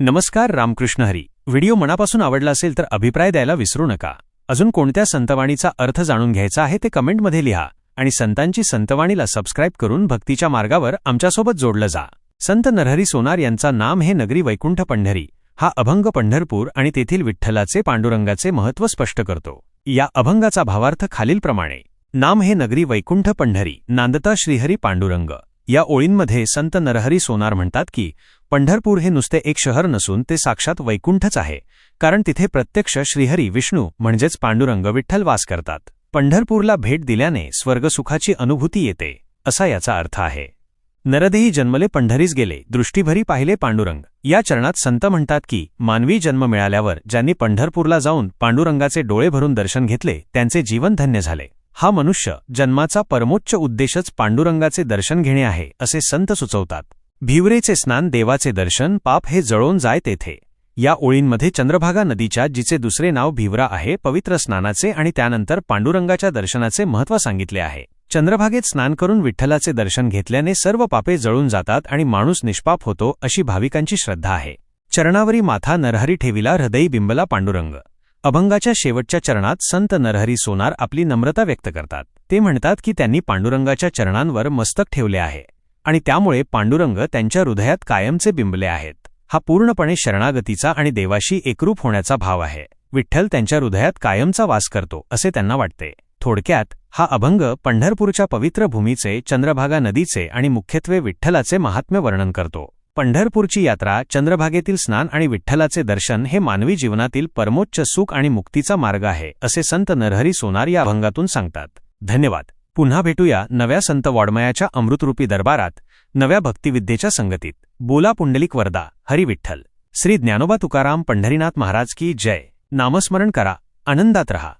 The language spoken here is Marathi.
नमस्कार रामकृष्ण हरी. व्हिडिओ मनापासून आवडला असेल तर अभिप्राय द्यायला विसरू नका. अजून कोणत्या संतवाणीचा अर्थ जाणून घ्यायचा आहे ते कमेंटमध्ये लिहा आणि संतांची संतवाणीला सबस्क्राईब करून भक्तीच्या मार्गावर आमच्यासोबत जोडलं जा. संत नरहरी सोनार यांचा नाम हे नगरी वैकुंठ पंढरी. हा अभंग पंढरपूर आणि तेथील विठ्ठलाचे पांडुरंगाचे महत्त्व स्पष्ट करतो. या अभंगाचा भावार्थ खालीलप्रमाणे. नाम हे नगरी वैकुंठ पंढरी नांदता श्रीहरी पांडुरंग. या ओळींमध्ये संत नरहरी सोनार म्हणतात की पंढरपूर हे नुसते एक शहर नसून ते साक्षात वैकुंठच आहे कारण तिथे प्रत्यक्ष श्रीहरी विष्णू म्हणजेच पांडुरंग विठ्ठल वास करतात. पंढरपूरला भेट दिल्याने स्वर्गसुखाची अनुभूती येते असा याचा अर्थ आहे. नरदेही जन्मले पंढरीस गेले दृष्टीभरी पाहिले पांडुरंग. या चरणात संत म्हणतात की मानवी जन्म मिळाल्यावर ज्यांनी पंढरपूरला जाऊन पांडुरंगाचे डोळे भरून दर्शन घेतले त्यांचे जीवन धन्य झाले. हा मनुष्य जन्माचा परमोच्च उद्देशच पांडुरंगाचे दर्शन घेणे आहे असे संत सुचवतात. भिवरेचे स्नान देवाचे दर्शन पाप हे जळून जाय तेथे. या ओळींमध्ये चंद्रभागा नदीच्या जिचे दुसरे नाव भिवरा आहे पवित्र स्नानाचे आणि त्यानंतर पांडुरंगाच्या दर्शनाचे महत्त्व सांगितले आहे. चंद्रभागेत स्नान करून विठ्ठलाचे दर्शन घेतल्याने सर्व पापे जळून जातात आणि माणूस निष्पाप होतो अशी भाविकांची श्रद्धा आहे. चरणावरी माथा नरहरी ठेविला हृदयी बिंबला पांडुरंग. अभंगाच्या शेवटच्या चरणात संत नरहरी सोनार आपली नम्रता व्यक्त करतात. ते म्हणतात की त्यांनी पांडुरंगाच्या चरणांवर मस्तक ठेवले आहे. आणि त्यामुळे पांडुरंग त्यांच्या हृदयात कायमचे बिंबले आहेत. हा पूर्णपणे शरणागतीचा आणि देवाशी एकरूप होण्याचा भाव आहे. विठ्ठल त्यांच्या हृदयात कायमचा वास करतो असे त्यांना वाटते. थोडक्यात हा अभंग पंढरपूरच्या पवित्र भूमीचे चंद्रभागा नदीचे आणि मुख्यत्वे विठ्ठलाचे महात्म्य वर्णन करतो. पंढरपूरची यात्रा चंद्रभागेतील स्नान आणि विठ्ठलाचे दर्शन हे मानवी जीवनातील परमोच्च सुख आणि मुक्तीचा मार्ग आहे असे संत नरहरी सोनार या अभंगातून सांगतात. धन्यवाद. पुन्हा भेटूया नव्या संत वाड्मयाच्या अमृतरूपी दरबारात नव्या भक्तिविद्येच्या संगतीत. बोला पुंडलिक वरदा हरी विठ्ठल. श्री ज्ञानोबा तुकाराम पंढरीनाथ महाराज की जय. नामस्मरण करा आनंदात रहा.